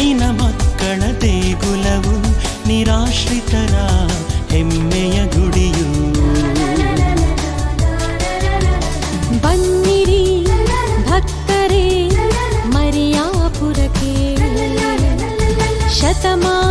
ಹೆಣ್ಣಿನ ಮಕ್ಕಳ ದೇಗುಲವು ನಿರಾಶ್ರಿತರ ಹೆಮ್ಮೆಯ ಗುಡಿಯು. ಬನ್ನಿರಿ ಭಕ್ತರೇ ಮರಿಯಾಪುರಕ್ಕೆ. ಶತಮಾನ